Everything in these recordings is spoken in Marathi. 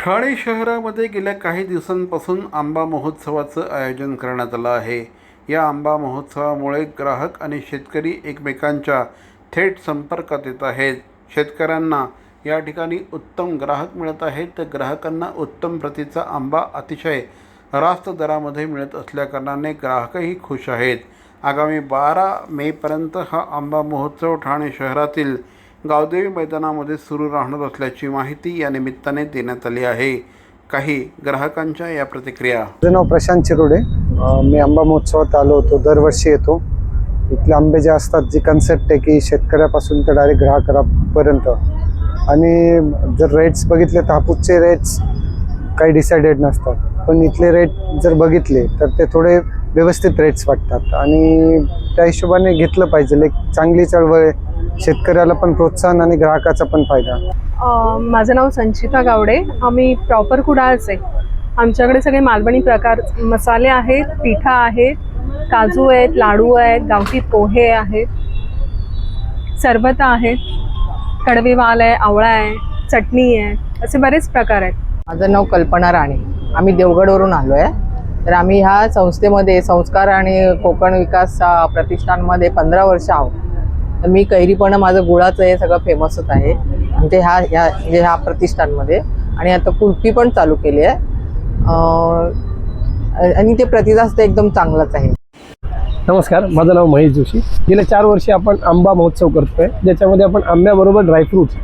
ठाणे शहरामध्ये गेल्या काही दिवसांपासून आंबा महोत्सवाचं आयोजन करण्यात आलं आहे. या आंबा महोत्सवामुळे ग्राहक आणि शेतकरी एकमेकांच्या थेट संपर्कात येत आहेत. शेतकऱ्यांना या ठिकाणी उत्तम ग्राहक मिळत आहेत तर ग्राहकांना उत्तम प्रतीचा आंबा अतिशय रास्त दरामध्ये मिळत असल्याकारणाने ग्राहकही खुश आहेत. आगामी बारा मेपर्यंत हा आंबा महोत्सव ठाणे शहरातील गावदेवी मैदानामध्ये सुरू राहणार असल्याची माहिती या निमित्ताने देण्यात आली आहे. काही ग्राहकांच्या या प्रतिक्रिया. माझं नाव प्रशांत चिरोडे. मी आंबा महोत्सवात आलो होतो. दरवर्षी येतो. इथले आंबे जे असतात जी कन्सेप्ट आहे की शेतकऱ्यापासून ते डायरेक्ट ग्राहकापर्यंत. आणि जर रेट्स बघितले तर हापूसचे रेट्स काही डिसाइडेड नसतात. पण इथले रेट जर बघितले तर ते थोडे व्यवस्थित रेट्स वाटतात. आणि त्या हिशोबाने घेतलं पाहिजे. एक चांगली चळवळ आहे शेतकऱ्याला पण प्रोत्साहन आणि ग्राहकाचा पण फायदा. अ, माझं नाव संचिता गावडे. आम्ही प्रॉपर कुडाळचे. आमच्याकडे सगळे मालवणी प्रकार मसाले आहेत पिठा आहेत काजू आहेत लाडू आहेत गावठी पोहे आहेत सरबत आहेत कडवीवाल आहे आवळा आहे चटणी आहे असे बरेच प्रकार आहेत. माझं नाव कल्पना राणे. आम्ही देवगडवरून आलो आहे तर आम्ही ह्या संस्थेमध्ये संस्कार आणि कोकण विकास प्रतिष्ठानमध्ये पंधरा वर्ष आहोत. तर मी कैरीपणं माझं गुळाचं हे सगळं फेमसच आहे. आणि ते ह्या ह्या म्हणजे ह्या प्रतिष्ठानमध्ये. आणि आता कुल्फी पण चालू केली आहे. आणि ते प्रतिसाद तर एकदम चांगलाच आहे. नमस्कार माझं नाव महेश जोशी. गेल्या चार वर्षी आपण आंबा महोत्सव करतोय. ज्याच्यामध्ये आपण आंब्याबरोबर ड्रायफ्रुट्स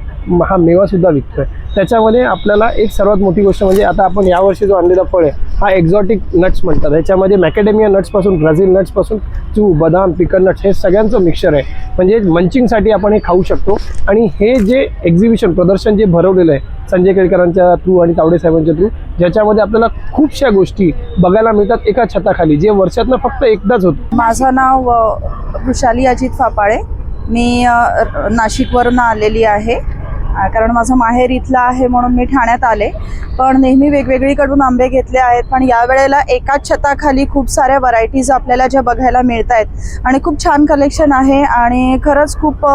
हा मेवासुद्धा विकतो आहे त्याच्यामध्ये आपल्याला एक सर्वात मोठी गोष्ट म्हणजे आता आपण यावर्षी जो आणलेला फळ आहे हा एक्झॉटिक नट्स म्हणतात. ह्याच्यामध्ये मॅकेडेमिया नट्सपासून ब्राझील नट्सपासून चू बदाम पिकल नट्स हे सगळ्यांचं मिक्सर आहे. म्हणजे मंचिंगसाठी आपण हे खाऊ शकतो. आणि हे जे एक्झिबिशन प्रदर्शन जे भरवलेलं आहे संजय केळकरांच्या थ्रू आणि तावडे साहेबांच्या थ्रू ज्याच्यामध्ये आपल्याला खूपशा गोष्टी बघायला मिळतात एका छताखाली जे वर्षातनं फक्त एकदाच होतं. माझं नाव अ, वृषाली अजित फापाळे. मी नाशिकवरून आलेली आहे. कारण माझं माहेर इथलं आहे म्हणून मी ठाण्यात आले. पण नेहमी वेगवेगळीकडून आंबे घेतले आहेत. पण यावेळेला एकाच छताखाली खूप साऱ्या व्हरायटीज आपल्याला ज्या बघायला मिळत आहेत आणि खूप छान कलेक्शन आहे आणि खरंच खूप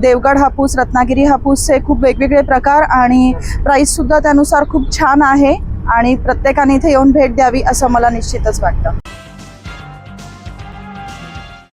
देवगड हापूस रत्नागिरी हापूसचे खूप वेगवेगळे प्रकार आणि प्राईससुद्धा त्यानुसार खूप छान आहे आणि प्रत्येकाने इथे येऊन भेट द्यावी असं मला निश्चितच वाटतं.